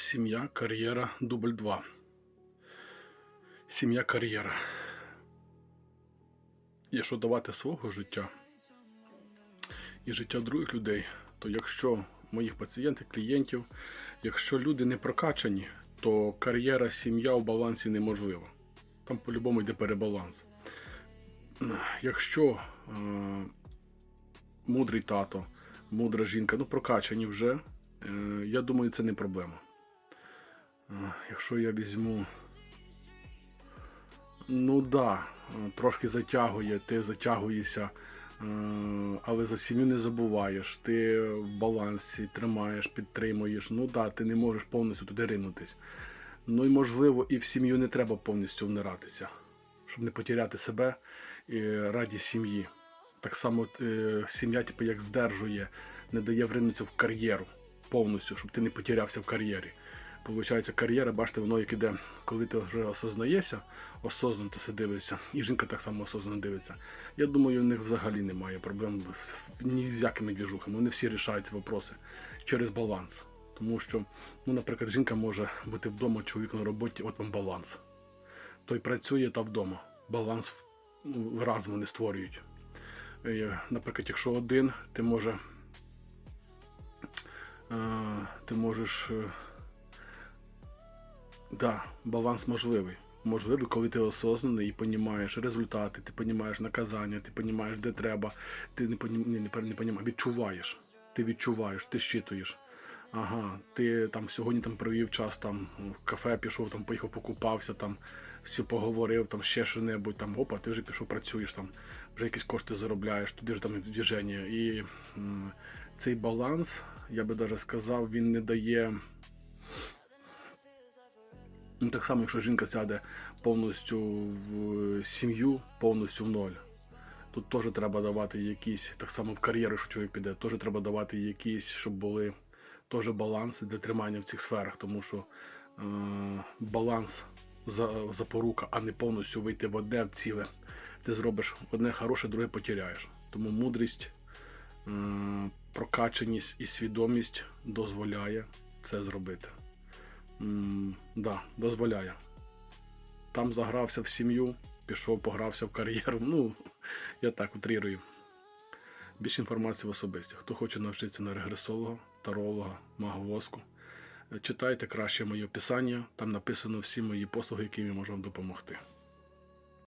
Сім'я, кар'єра, дубль 2. Сім'я, кар'єра. Якщо давати свого життя і життя других людей, то якщо моїх пацієнтів, клієнтів, якщо люди не прокачані, то кар'єра, сім'я у балансі неможлива. Там по-любому йде перебаланс. Якщо е, мудрий тато, мудра жінка, ну прокачані вже, е, я думаю, це не проблема. Якщо я візьму. Ну да, трошки затягує, ти затягуєшся, е, але за сім'ю не забуваєш, ти в балансі тримаєш, підтримуєш. Ну да, ти не можеш повністю туди ринутись. Ну і можливо, і в сім'ю не треба повністю вниратися, щоб не потеряти себе і раді сім'ї. Так само е, сім'я, типу, як здержує, не дає вринутися в кар'єру повністю, щоб ти не потерявся в кар'єрі. Получається, кар'єра, бачите, воно як іде, коли ти вже осознаєшся, осознано ти дивишся, і жінка так само осознано дивиться. Я думаю, у них взагалі немає проблем ні з якими двіжухами. Вони всі рішають ці вопроси через баланс. Тому що, ну, наприклад, жінка може бути вдома, чоловік на роботі, от вам баланс. Той працює та вдома. Баланс ну, разом вони створюють. Е, Наприклад, якщо один, ти може. е, Ти можеш. Да, баланс можливий. Можливий, коли ти осознаний і розумієш результати, ти розумієш наказання, ти розумієш, де треба, ти не понім... не, не, не понімаєш, відчуваєш. Ти відчуваєш, ти щитуєш. Ага, ти там сьогодні там провів час там в кафе пішов, там поїхав, покупався, там все поговорив, там ще що-небудь, там опа, ти вже пішов, працюєш там, вже якісь кошти заробляєш, туди ж там движення. І м, цей баланс, я би навіть сказав, він не дає. Ну, так само, якщо жінка сяде повністю в сім'ю, повністю в ноль. Тут теж треба давати якісь, так само в кар'єру, що чоловік піде, теж треба давати якісь, щоб були теж баланси для тримання в цих сферах, тому що е, баланс за, запорука, а не повністю вийти в одне в ціле. Ти зробиш одне хороше, друге потеряєш. Тому мудрість, е, прокачаність і свідомість дозволяє це зробити. М, да, дозволяє. Там загрався в сім'ю, пішов, погрався в кар'єру. Ну, я так утрірую. Більше інформації в особисті. Хто хоче навчитися на регресолога, таролога, маговоску, читайте краще моє описання. Там написано всі мої послуги, які я можу вам допомогти.